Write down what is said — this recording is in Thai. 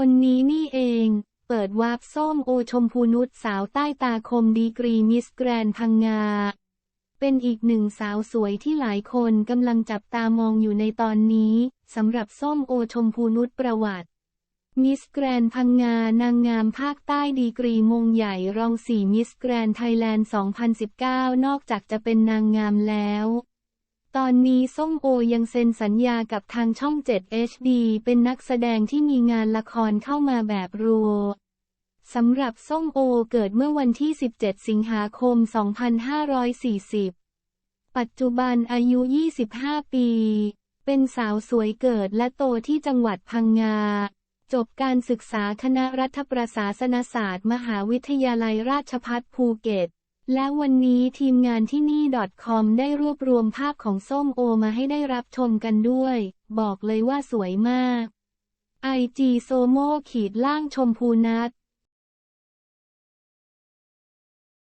คนนี้นี่เอง เปิดวาร์ปส้มโอชมพูนุชสาวใต้ตาคมดีกรีมิสแกรนพังงา เป็นอีกหนึ่งสาวสวยที่หลายคนกำลังจับตามองอยู่ในตอนนี้ สำหรับส้มโอชมพูนุชประวัติ มิสแกรนพังงานางงามภาคใต้ดีกรีมงใหญ่รองสี่มิสแกรนไทยแลนด์ 2019 นอกจากจะเป็นนางงามแล้ว ตอนนี้ส้มโอยังเซ็นสัญญากับทางช่อง 7 HD เป็นนักแสดงที่มีงานละครเข้ามาแบบรัวสำหรับส้มโอเกิดเมื่อวันที่ 17 สิงหาคม 2540 ปัจจุบันอายุ 25 ปี เป็นสาวสวยเกิดและโตที่จังหวัดพังงา จบการศึกษาคณะรัฐประศาสนศาสตร์ มหาวิทยาลัยราชภัฏภูเก็ต และวันนี้ทีมงานที่นี่ .com ได้รวบรวมภาพของส้มโอมาให้ได้รับชมกันด้วย บอกเลยว่าสวยมาก IG โซโมขีดล่างชมพูนัท